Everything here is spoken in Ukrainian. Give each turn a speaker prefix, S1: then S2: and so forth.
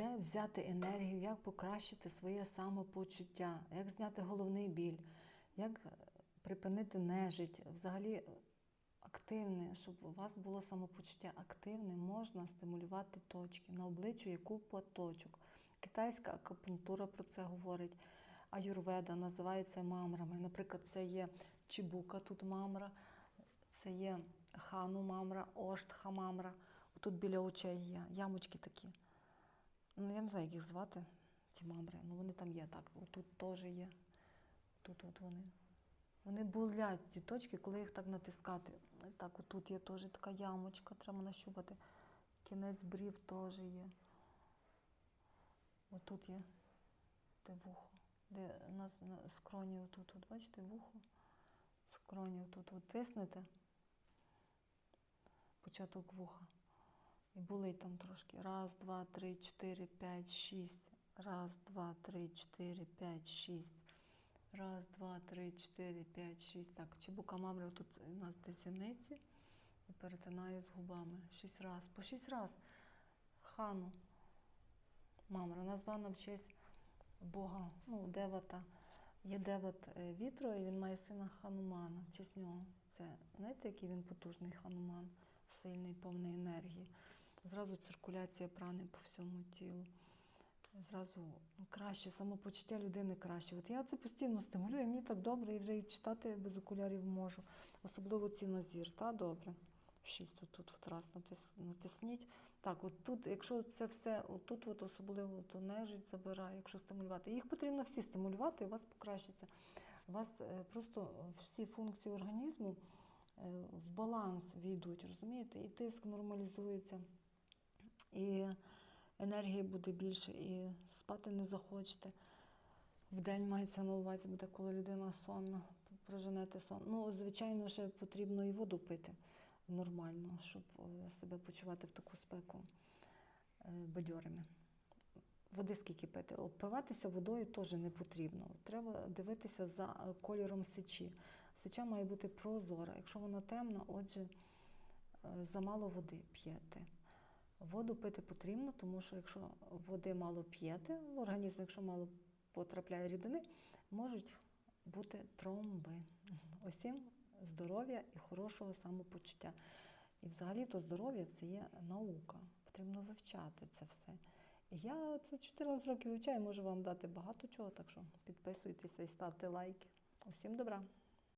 S1: де взяти енергію, як покращити своє самопочуття, як зняти головний біль, як е, припинити нежить, взагалі е, активне, щоб у вас було самопочуття активне, можна стимулювати точки. На обличчю купа точок. Китайська акупунктура про це говорить. Аюрведа називається мамрами. Наприклад, це є чібука, тут мамра, це є хану мамра, оштха мамра. Тут біля очей є ямочки такі. Ну, я не знаю, як їх звати, ці мамри. Ну вони там є так. Тут теж є. Тут от вони. Вони болять ці точки, коли їх так натискати. Так, отут є теж така ямочка, треба нащупати. Кінець брів теж є. Отут є де вухо. Де нас на скроні отут, от бачите, вухо. Скроні отут от тиснете. Початок вуха. І болить там трошки. Раз, два, три, чотири, п'ять, шість. Раз, два, три, чотири, п'ять, шість. Раз, два, три, чотири, п'ять, шість. Так, чебука мамри тут у нас десь зіниці і перетинає з губами. Шість раз. По шість раз. Хану. Мамра названа в честь Бога, ну, Девата. Є Деват е, вітру, і він має сина Ханумана. В честь нього. Це знаєте, який він потужний хануман, сильний, повний енергії. Зразу циркуляція прани по всьому тілу. Зразу ну, краще, самопочуття людини краще. От я це постійно стимулюю, мені так добре, і вже і читати без окулярів можу. Особливо ці назір, та добре. Шість тут от раз натис, натисніть. Так, от тут, якщо це все, от тут от особливо то нежить забирає, якщо стимулювати. Їх потрібно всі стимулювати, і у вас покращиться. У вас е, просто всі функції організму е, в баланс війдуть, розумієте? І тиск нормалізується, і енергії буде більше, і спати не захочете. В день мається на увазі буде, коли людина сонна, проженете сон. Ну, звичайно, ще потрібно і воду пити нормально, щоб е, себе почувати в таку спеку е, бадьорими. Води скільки пити? Опиватися водою теж не потрібно. Треба дивитися за е, кольором сечі. Сеча має бути прозора. Якщо вона темна, отже, замало води п'єте. Воду пити потрібно, тому що якщо води мало п'єте в організм, якщо мало потрапляє рідини, можуть бути тромби. Усім здоров'я і хорошого самопочуття. І взагалі-то здоров'я це є наука. Потрібно вивчати це все. Я це 14 років вивчаю, можу вам дати багато чого, так що підписуйтеся і ставте лайки. Усім добра!